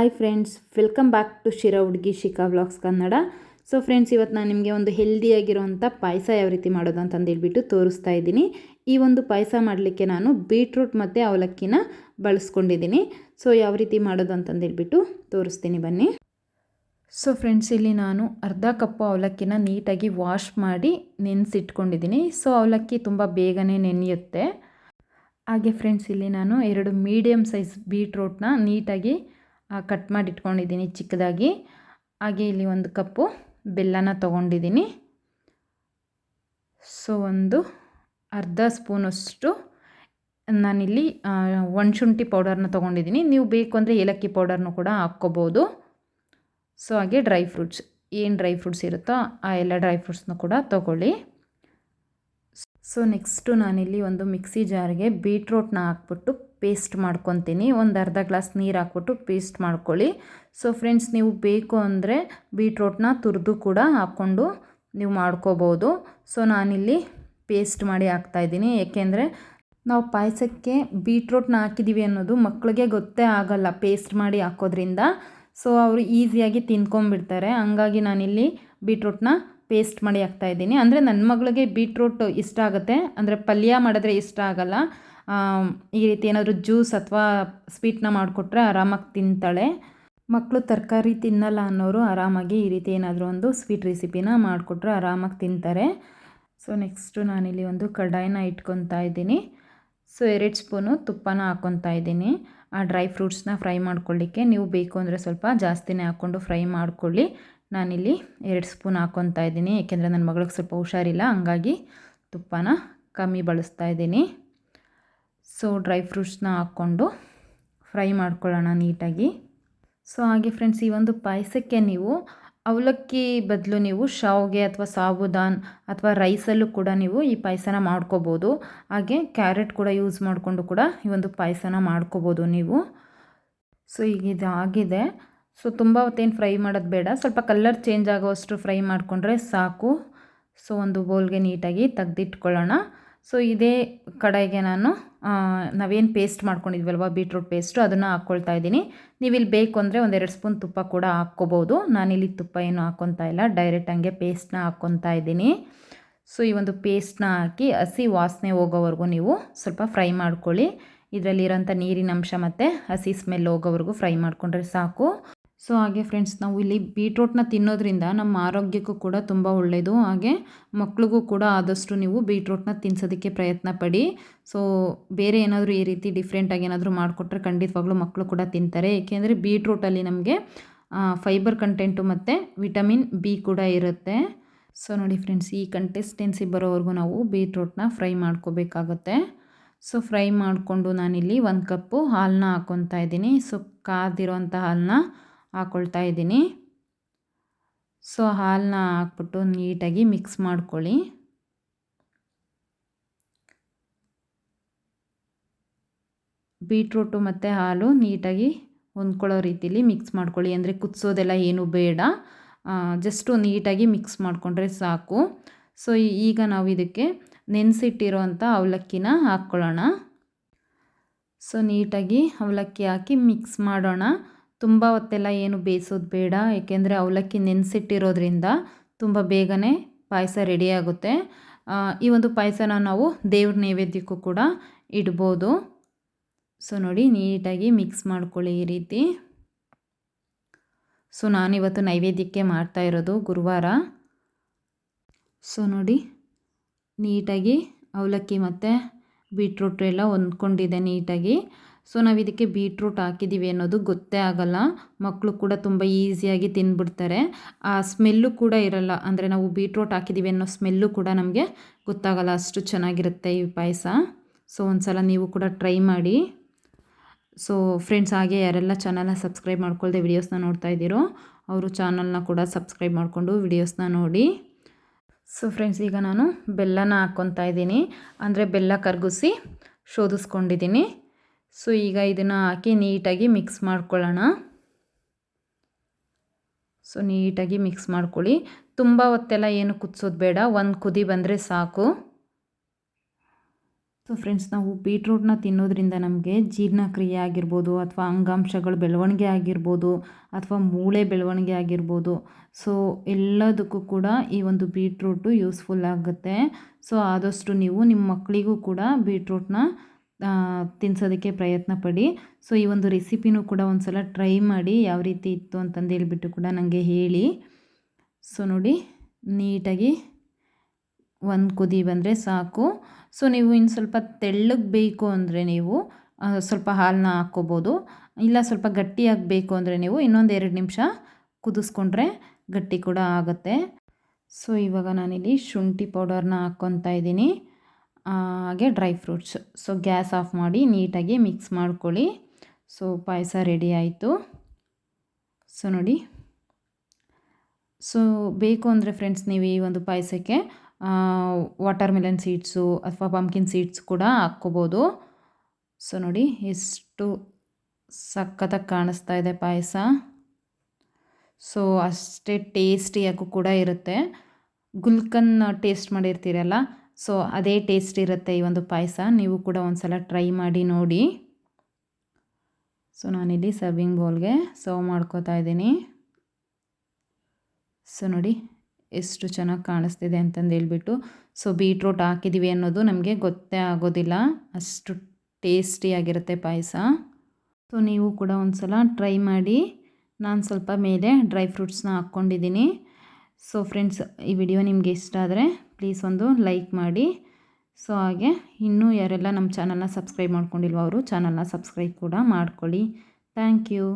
Hi friends welcome back to Shira ಹುಡುಗಿ Shikha vlogs Kannada so friends ಇವತ್ತು ನಾನು ನಿಮಗೆ ಒಂದು ಹೆಲ್ದಿಯಾಗಿರುವಂಥ ಪಾಯಸ ಯಾವ ರೀತಿ ಮಾಡೋದು ಅಂತಂದು ಹೇಳ್ಬಿಟ್ಟು ತೋರಿಸ್ತಾ ಇದ್ದೀನಿ. ಈ ಒಂದು ಪಾಯಸ ಮಾಡಲಿಕ್ಕೆ ನಾನು ಬೀಟ್ರೂಟ್ ಮತ್ತು ಅವಲಕ್ಕಿನ ಬಳಸ್ಕೊಂಡಿದ್ದೀನಿ. ಸೊ ಯಾವ ರೀತಿ ಮಾಡೋದು ಅಂತಂದು ಹೇಳ್ಬಿಟ್ಟು ತೋರಿಸ್ತೀನಿ ಬನ್ನಿ. ಸೊ ಫ್ರೆಂಡ್ಸ್ ಇಲ್ಲಿ ನಾನು ಅರ್ಧ ಕಪ್ಪು ಅವಲಕ್ಕಿನ ನೀಟಾಗಿ ವಾಶ್ ಮಾಡಿ ನೆನೆಸಿಟ್ಕೊಂಡಿದ್ದೀನಿ. ಸೊ ಅವಲಕ್ಕಿ ತುಂಬ ಬೇಗನೆ ನೆನೆಯುತ್ತೆ. ಹಾಗೆ ಫ್ರೆಂಡ್ಸ್ ಇಲ್ಲಿ ನಾನು ಎರಡು ಮೀಡಿಯಮ್ ಸೈಜ್ ಬೀಟ್ರೂಟ್ನ ನೀಟಾಗಿ ಕಟ್ ಮಾಡಿ ಇಟ್ಕೊಂಡಿದ್ದೀನಿ ಚಿಕ್ಕದಾಗಿ. ಹಾಗೆ ಇಲ್ಲಿ ಒಂದು ಕಪ್ಪು ಬೆಲ್ಲನ ತೊಗೊಂಡಿದ್ದೀನಿ. ಸೊ ಒಂದು ಅರ್ಧ ಸ್ಪೂನಷ್ಟು ನಾನಿಲ್ಲಿ ಒಣಶುಂಠಿ ಪೌಡರ್ನ ತೊಗೊಂಡಿದ್ದೀನಿ. ನೀವು ಬೇಕು ಅಂದರೆ ಏಲಕ್ಕಿ ಪೌಡರ್ನು ಕೂಡ ಹಾಕ್ಕೋಬೋದು. ಸೊ ಹಾಗೆ ಡ್ರೈ ಫ್ರೂಟ್ಸ್ ಏನು ಡ್ರೈ ಫ್ರೂಟ್ಸ್ ಇರುತ್ತೋ ಆ ಎಲ್ಲ ಡ್ರೈ ಫ್ರೂಟ್ಸ್ನು ಕೂಡ ತೊಗೊಳ್ಳಿ. ಸೊ ನೆಕ್ಸ್ಟು ನಾನಿಲ್ಲಿ ಒಂದು ಮಿಕ್ಸಿ ಜಾರ್ಗೆ ಬೀಟ್ರೋಟ್ನ ಹಾಕ್ಬಿಟ್ಟು ಪೇಸ್ಟ್ ಮಾಡ್ಕೊತೀನಿ. ಒಂದು ಅರ್ಧ ಗ್ಲಾಸ್ ನೀರು ಹಾಕ್ಬಿಟ್ಟು ಪೇಸ್ಟ್ ಮಾಡ್ಕೊಳ್ಳಿ. ಸೊ ಫ್ರೆಂಡ್ಸ್ ನೀವು ಬೇಕು ಅಂದರೆ ಬೀಟ್ರೋಟ್ನ ತುರಿದು ಕೂಡ ಹಾಕ್ಕೊಂಡು ನೀವು ಮಾಡ್ಕೋಬೋದು. ಸೊ ನಾನಿಲ್ಲಿ ಪೇಸ್ಟ್ ಮಾಡಿ ಹಾಕ್ತಾಯಿದ್ದೀನಿ ಏಕೆಂದರೆ ನಾವು ಪಾಯಸಕ್ಕೆ ಬೀಟ್ರೋಟ್ನ ಹಾಕಿದ್ದೀವಿ ಅನ್ನೋದು ಮಕ್ಕಳಿಗೆ ಗೊತ್ತೇ ಆಗಲ್ಲ ಪೇಸ್ಟ್ ಮಾಡಿ ಹಾಕೋದ್ರಿಂದ. ಸೊ ಅವರು ಈಸಿಯಾಗಿ ತಿನ್ಕೊಂಬಿಡ್ತಾರೆ ಹಂಗಾಗಿ ನಾನಿಲ್ಲಿ ಬೀಟ್ರೋಟ್ನ ಪೇಸ್ಟ್ ಮಾಡಿ ಹಾಕ್ತಾಯಿದ್ದೀನಿ ಅಂದರೆ ನನ್ನ ಮಗಳಿಗೆ ಬೀಟ್ರೂಟ್ ಇಷ್ಟ ಆಗುತ್ತೆ. ಅಂದರೆ ಪಲ್ಯ ಮಾಡಿದ್ರೆ ಇಷ್ಟ ಆಗಲ್ಲ. ಈ ರೀತಿ ಏನಾದರೂ ಜ್ಯೂಸ್ ಅಥವಾ ಸ್ವೀಟ್ನ ಮಾಡಿಕೊಟ್ರೆ ಆರಾಮಾಗಿ ತಿಂತಾಳೆ. ಮಕ್ಕಳು ತರಕಾರಿ ತಿನ್ನಲ್ಲ ಅನ್ನೋರು ಆರಾಮಾಗಿ ಈ ರೀತಿ ಏನಾದರೂ ಒಂದು ಸ್ವೀಟ್ ರೆಸಿಪಿನ ಮಾಡಿಕೊಟ್ರೆ ಆರಾಮಾಗಿ ತಿಂತಾರೆ. ಸೊ ನೆಕ್ಸ್ಟು ನಾನಿಲ್ಲಿ ಒಂದು ಕಡಾಯಿನ ಇಟ್ಕೊತಾ ಇದ್ದೀನಿ. ಸೊ ಎರಡು ಸ್ಪೂನು ತುಪ್ಪನ ಹಾಕ್ಕೊತಾ ಇದ್ದೀನಿ. ಆ ಡ್ರೈ ಫ್ರೂಟ್ಸ್ನ ಫ್ರೈ ಮಾಡ್ಕೊಳ್ಳಿಕ್ಕೆ. ನೀವು ಬೇಕು ಅಂದರೆ ಸ್ವಲ್ಪ ಜಾಸ್ತಿನೇ ಹಾಕ್ಕೊಂಡು ಫ್ರೈ ಮಾಡ್ಕೊಳ್ಳಿ. ನಾನಿಲ್ಲಿ ಎರಡು ಸ್ಪೂನ್ ಹಾಕ್ಕೊತಾ ಇದ್ದೀನಿ, ಏಕೆಂದರೆ ನನ್ನ ಮಗಳಿಗೆ ಸ್ವಲ್ಪ ಹುಷಾರಿಲ್ಲ, ಹಂಗಾಗಿ ತುಪ್ಪನ ಕಮ್ಮಿ ಬಳಸ್ತಾ ಇದ್ದೀನಿ. ಸೊ ಡ್ರೈ ಫ್ರೂಟ್ಸ್ನ ಹಾಕ್ಕೊಂಡು ಫ್ರೈ ಮಾಡ್ಕೊಳ್ಳೋಣ ನೀಟಾಗಿ. ಸೊ ಹಾಗೆ ಫ್ರೆಂಡ್ಸ್ ಈ ಒಂದು ಪಾಯಸಕ್ಕೆ ನೀವು ಅವಲಕ್ಕಿ ಬದಲು ನೀವು ಶಾವ್ಗೆ ಅಥವಾ ಸಾಬುದಾನ್ ಅಥವಾ ರೈಸಲ್ಲೂ ಕೂಡ ನೀವು ಈ ಪಾಯಸನ ಮಾಡ್ಕೋಬೋದು. ಹಾಗೆ ಕ್ಯಾರೆಟ್ ಕೂಡ ಯೂಸ್ ಮಾಡಿಕೊಂಡು ಕೂಡ ಈ ಒಂದು ಪಾಯಸನ ಮಾಡ್ಕೋಬೋದು ನೀವು. ಸೊ ಈಗ ಇದು ಆಗಿದೆ ಸೊ ತುಂಬ ಹೊತ್ತೇನು ಫ್ರೈ ಮಾಡೋದು ಬೇಡ. ಸ್ವಲ್ಪ ಕಲರ್ ಚೇಂಜ್ ಆಗೋವಷ್ಟು ಫ್ರೈ ಮಾಡಿಕೊಂಡ್ರೆ ಸಾಕು. ಸೊ ಒಂದು ಬೌಲ್ಗೆ ನೀಟಾಗಿ ತೆಗ್ದಿಟ್ಕೊಳ್ಳೋಣ. ಸೊ ಇದೇ ಕಡೆಗೆ ನಾನು ನಾವೇನು ಪೇಸ್ಟ್ ಮಾಡ್ಕೊಂಡಿದ್ವಲ್ವ ಬೀಟ್ರೂಟ್ ಪೇಸ್ಟು, ಅದನ್ನು ಹಾಕ್ಕೊಳ್ತಾ ಇದ್ದೀನಿ. ನೀವು ಇಲ್ಲಿ ಬೇಕು ಅಂದರೆ ಒಂದೆರಡು ಸ್ಪೂನ್ ತುಪ್ಪ ಕೂಡ ಹಾಕ್ಕೋಬೋದು. ನಾನಿಲ್ಲಿ ತುಪ್ಪ ಏನು ಹಾಕ್ಕೊತಾ ಇಲ್ಲ, ಡೈರೆಕ್ಟ್ ಹಂಗೆ ಪೇಸ್ಟ್ನ ಹಾಕ್ಕೊತಾ ಇದ್ದೀನಿ. ಸೊ ಈ ಒಂದು ಪೇಸ್ಟ್ನ ಹಾಕಿ ಹಸಿ ವಾಸನೆ ಹೋಗೋವರೆಗೂ ನೀವು ಸ್ವಲ್ಪ ಫ್ರೈ ಮಾಡ್ಕೊಳ್ಳಿ. ಇದರಲ್ಲಿರೋಂಥ ನೀರಿನ ಅಂಶ ಮತ್ತು ಹಸಿ ಸ್ಮೆಲ್ ಹೋಗೋವರೆಗೂ ಫ್ರೈ ಮಾಡಿಕೊಂಡ್ರೆ ಸಾಕು. ಸೊ ಹಾಗೆ ಫ್ರೆಂಡ್ಸ್ ನಾವು ಇಲ್ಲಿ ಬೀಟ್ರೋಟ್ನ ತಿನ್ನೋದ್ರಿಂದ ನಮ್ಮ ಆರೋಗ್ಯಕ್ಕೂ ಕೂಡ ತುಂಬ ಒಳ್ಳೆಯದು ಹಾಗೆ ಮಕ್ಕಳಿಗೂ ಕೂಡ ಆದಷ್ಟು ನೀವು ಬೀಟ್ರೋಟ್ನ ತಿನ್ಸೋದಕ್ಕೆ ಪ್ರಯತ್ನ ಪಡಿ ಸೊ ಬೇರೆ ಏನಾದರೂ ಈ ರೀತಿ ಡಿಫ್ರೆಂಟಾಗಿ ಏನಾದರೂ ಮಾಡಿಕೊಟ್ರೆ ಖಂಡಿತವಾಗ್ಲೂ ಮಕ್ಕಳು ಕೂಡ ತಿಂತಾರೆ. ಏಕೆಂದರೆ ಬೀಟ್ರೂಟಲ್ಲಿ ನಮಗೆ ಫೈಬರ್ ಕಂಟೆಂಟು ಮತ್ತು ವಿಟಮಿನ್ ಬಿ ಕೂಡ ಇರುತ್ತೆ. ಸೊ ನೋಡಿ ಫ್ರೆಂಡ್ಸ್ ಈ ಕಂಟೆಸ್ಟೆನ್ಸಿ ಬರೋವರೆಗೂ ನಾವು ಬೀಟ್ರೂಟ್ನ ಫ್ರೈ ಮಾಡ್ಕೋಬೇಕಾಗತ್ತೆ. ಸೊ ಫ್ರೈ ಮಾಡಿಕೊಂಡು ನಾನಿಲ್ಲಿ ಒಂದು ಕಪ್ಪು ಹಾಲನ್ನ ಹಾಕ್ಕೊತಾ ಇದ್ದೀನಿ. ಸೊ ಕಾದಿರೋಂಥ ಹಾಲನ್ನ ಹಾಕ್ಕೊಳ್ತಾ ಇದ್ದೀನಿ. ಸೊ ಹಾಲನ್ನ ಹಾಕ್ಬಿಟ್ಟು ನೀಟಾಗಿ ಮಿಕ್ಸ್ ಮಾಡ್ಕೊಳ್ಳಿ. ಬೀಟ್ರೂಟು ಮತ್ತು ಹಾಲು ನೀಟಾಗಿ ಹೊಂದ್ಕೊಳ್ಳೋ ರೀತಿಲಿ ಮಿಕ್ಸ್ ಮಾಡ್ಕೊಳ್ಳಿ. ಅಂದರೆ ಕುದಿಸೋದೆಲ್ಲ ಏನೂ ಬೇಡ. ಜಸ್ಟು ನೀಟಾಗಿ ಮಿಕ್ಸ್ ಮಾಡಿಕೊಂಡ್ರೆ ಸಾಕು. ಸೊ ಈಗ ನಾವು ಇದಕ್ಕೆ ನೆನೆಸಿಟ್ಟಿರೋವಂಥ ಅವಲಕ್ಕಿನ ಹಾಕ್ಕೊಳ್ಳೋಣ. ಸೊ ನೀಟಾಗಿ ಅವಲಕ್ಕಿ ಹಾಕಿ ಮಿಕ್ಸ್ ಮಾಡೋಣ. ತುಂಬ ಹೊತ್ತೆಲ್ಲ ಏನು ಬೇಯಿಸೋದು ಬೇಡ, ಏಕೆಂದರೆ ಅವಲಕ್ಕಿ ನೆನೆಸಿಟ್ಟಿರೋದ್ರಿಂದ ತುಂಬ ಬೇಗನೆ ಪಾಯಸ ರೆಡಿಯಾಗುತ್ತೆ ಈ ಒಂದು ಪಾಯಸನ ನಾವು ದೇವ್ರ ನೈವೇದ್ಯಕ್ಕೂ ಕೂಡ ಇಡ್ಬೋದು. ಸೊ ನೋಡಿ ನೀಟಾಗಿ ಮಿಕ್ಸ್ ಮಾಡ್ಕೊಳ್ಳಿ ಈ ರೀತಿ. ಸೊ ನಾನಿವತ್ತು ನೈವೇದ್ಯಕ್ಕೆ ಮಾಡ್ತಾ ಇರೋದು ಗುರುವಾರ. ಸೊ ನೋಡಿ ನೀಟಾಗಿ ಅವಲಕ್ಕಿ ಮತ್ತು ಬೀಟ್ರೂಟ್ ಎಲ್ಲ ಹೊಂದ್ಕೊಂಡಿದೆ ನೀಟಾಗಿ. ಸೊ ನಾವು ಇದಕ್ಕೆ ಬೀಟ್ರೂಟ್ ಹಾಕಿದ್ದೀವಿ ಅನ್ನೋದು ಗೊತ್ತೇ ಆಗಲ್ಲ. ಮಕ್ಕಳು ಕೂಡ ತುಂಬ ಈಸಿಯಾಗಿ ತಿಂದ್ಬಿಡ್ತಾರೆ ಆ ಸ್ಮೆಲ್ಲು ಕೂಡ ಇರಲ್ಲ. ಅಂದರೆ ನಾವು ಬೀಟ್ರೂಟ್ ಹಾಕಿದ್ದೀವಿ ಅನ್ನೋ ಸ್ಮೆಲ್ಲು ಕೂಡ ನಮಗೆ ಗೊತ್ತಾಗಲ್ಲ ಅಷ್ಟು ಚೆನ್ನಾಗಿರುತ್ತೆ ಈ ಪಾಯಸ. ಸೊ ಒಂದು ಸಲ ನೀವು ಕೂಡ ಟ್ರೈ ಮಾಡಿ. ಸೊ ಫ್ರೆಂಡ್ಸ್, ಹಾಗೆ ಯಾರೆಲ್ಲ ಚಾನಲ್ನ ಸಬ್ಸ್ಕ್ರೈಬ್ ಮಾಡ್ಕೊಳ್ದೆ ವಿಡಿಯೋಸ್ನ ನೋಡ್ತಾ ಇದ್ದೀರೋ, ಅವರು ಚಾನಲ್ನ ಕೂಡ ಸಬ್ಸ್ಕ್ರೈಬ್ ಮಾಡಿಕೊಂಡು ವಿಡಿಯೋಸ್ನ ನೋಡಿ. ಸೊ ಫ್ರೆಂಡ್ಸ್, ಈಗ ನಾನು ಬೆಲ್ಲನ ಹಾಕ್ಕೊತಾ ಇದ್ದೀನಿ. ಅಂದರೆ ಬೆಲ್ಲ ಕರಗಿಸಿ ಶೋಧಿಸ್ಕೊಂಡಿದ್ದೀನಿ. ಸೊ, ಈಗ ಇದನ್ನು ಹಾಕಿ ನೀಟಾಗಿ ಮಿಕ್ಸ್ ಮಾಡ್ಕೊಳ್ಳೋಣ. ಸೊ, ನೀಟಾಗಿ ಮಿಕ್ಸ್ ಮಾಡ್ಕೊಳ್ಳಿ. ತುಂಬ ಹೊತ್ತೆಲ್ಲ ಏನು ಕುದಿಸೋದು ಬೇಡ. ಒಂದು ಕುದಿ ಬಂದರೆ ಸಾಕು. ಸೊ ಫ್ರೆಂಡ್ಸ್ ನಾವು ಬೀಟ್ರೂಟ್ನ ತಿನ್ನೋದ್ರಿಂದ ನಮಗೆ ಜೀರ್ಣಕ್ರಿಯೆ ಆಗಿರ್ಬೋದು, ಅಥವಾ ಅಂಗಾಂಶಗಳು ಬೆಳವಣಿಗೆ ಆಗಿರ್ಬೋದು, ಅಥವಾ ಮೂಳೆ ಬೆಳವಣಿಗೆ ಆಗಿರ್ಬೋದು. ಸೊ ಎಲ್ಲದಕ್ಕೂ ಕೂಡ ಈ ಒಂದು ಬೀಟ್ರೂಟು ಯೂಸ್ಫುಲ್ ಆಗುತ್ತೆ. ಸೊ ಆದಷ್ಟು ನೀವು ನಿಮ್ಮ ಮಕ್ಕಳಿಗೂ ಕೂಡ ಬೀಟ್ರೂಟ್ನ ತಿನ್ಸೋದಕ್ಕೆ ಪ್ರಯತ್ನ ಪಡಿ. ಸೊ ಈ ಒಂದು ರೆಸಿಪಿನೂ ಕೂಡ ಒಂದು ಸಲ ಟ್ರೈ ಮಾಡಿ ಯಾವ ರೀತಿ ಇತ್ತು ಅಂತಂದು ಹೇಳ್ಬಿಟ್ಟು ಕೂಡ ನನಗೆ ಹೇಳಿ. ಸೊ ನೋಡಿ, ನೀಟಾಗಿ ಒಂದು ಕುದಿ ಬಂದರೆ ಸಾಕು. ಸೊ ನೀವು ಇನ್ನು ಸ್ವಲ್ಪ ತೆಳ್ಳಗೆ ಬೇಕು ಅಂದರೆ ನೀವು ಸ್ವಲ್ಪ ಹಾಲನ್ನ ಹಾಕ್ಕೋಬೋದು. ಇಲ್ಲ ಸ್ವಲ್ಪ ಗಟ್ಟಿಯಾಗಿ ಬೇಕು ಅಂದರೆ ನೀವು ಇನ್ನೊಂದು ಎರಡು ನಿಮಿಷ ಕುದಿಸ್ಕೊಂಡ್ರೆ ಗಟ್ಟಿ ಕೂಡ ಆಗುತ್ತೆ. ಸೊ ಇವಾಗ ನಾನಿಲ್ಲಿ ಶುಂಠಿ ಪೌಡರ್ನ ಹಾಕ್ಕೊತಾ ಇದ್ದೀನಿ. ಹಾಗೆ dry fruits. So gas off ಮಾಡಿ ನೀಟಾಗಿ ಮಿಕ್ಸ್ ಮಾಡ್ಕೊಳ್ಳಿ. ಸೊ ಪಾಯಸ ರೆಡಿ ಆಯಿತು. ಸೊ ನೋಡಿ. ಸೊ ಬೇಕು ಅಂದರೆ ಫ್ರೆಂಡ್ಸ್ ನೀವು ಈ ಒಂದು ಪಾಯಸಕ್ಕೆ ವಾಟರ್ ಮೆಲನ್ ಸೀಡ್ಸು ಅಥವಾ ಪಂಪ್ಕಿನ್ ಸೀಡ್ಸ್ ಕೂಡ ಹಾಕ್ಕೋಬೋದು. ಸೊ ನೋಡಿ ಎಷ್ಟು ಸಖತ್ತಾಗಿ ಕಾಣಿಸ್ತಾ ಇದೆ ಪಾಯಸ. ಸೊ ಅಷ್ಟೇ ಟೇಸ್ಟಿಯಾಗೂ ಕೂಡ ಇರುತ್ತೆ. ಗುಲ್ಕನ್ ಟೇಸ್ಟ್ ಮಾಡಿರ್ತೀರಲ್ಲ ಸೊ ಅದೇ ಟೇಸ್ಟ್ ಇರುತ್ತೆ ಈ ಒಂದು ಪಾಯಸ. ನೀವು ಕೂಡ ಒಂದು ಸಲ ಟ್ರೈ ಮಾಡಿ ನೋಡಿ. ಸೊ ನಾನಿಲ್ಲಿ ಸರ್ವಿಂಗ್ ಬೌಲ್ಗೆ ಸರ್ವ್ ಮಾಡ್ಕೋತಾ ಇದ್ದೀನಿ. ಸೊ ನೋಡಿ ಎಷ್ಟು ಚೆನ್ನಾಗಿ ಕಾಣಿಸ್ತಿದೆ ಅಂತಂದು ಹೇಳ್ಬಿಟ್ಟು. ಸೊ ಬೀಟ್ರೂಟ್ ಹಾಕಿದ್ದೀವಿ ಅನ್ನೋದು ನಮಗೆ ಗೊತ್ತೇ ಆಗೋದಿಲ್ಲ. ಅಷ್ಟು ಟೇಸ್ಟಿಯಾಗಿರುತ್ತೆ ಪಾಯಸ. ಸೊ ನೀವು ಕೂಡ ಒಂದು ಸಲ ಟ್ರೈ ಮಾಡಿ. ನಾನು ಸ್ವಲ್ಪ ಮೇಲೆ ಡ್ರೈ ಫ್ರೂಟ್ಸ್ನ ಹಾಕ್ಕೊಂಡಿದ್ದೀನಿ. ಸೊ ಫ್ರೆಂಡ್ಸ್ ಈ ವಿಡಿಯೋ ನಿಮಗೆ ಇಷ್ಟ ಆದರೆ ಪ್ಲೀಸ್ ಒಂದು ಲೈಕ್ ಮಾಡಿ. ಸೊ ಹಾಗೆ ಇನ್ನೂ ಯಾರೆಲ್ಲ ನಮ್ಮ ಚಾನಲ್ನ ಸಬ್ಸ್ಕ್ರೈಬ್ ಮಾಡ್ಕೊಂಡಿಲ್ವೋ ಅವರು ಚಾನಲ್ನ ಸಬ್ಸ್ಕ್ರೈಬ್ ಕೂಡ ಮಾಡ್ಕೊಳ್ಳಿ. Thank you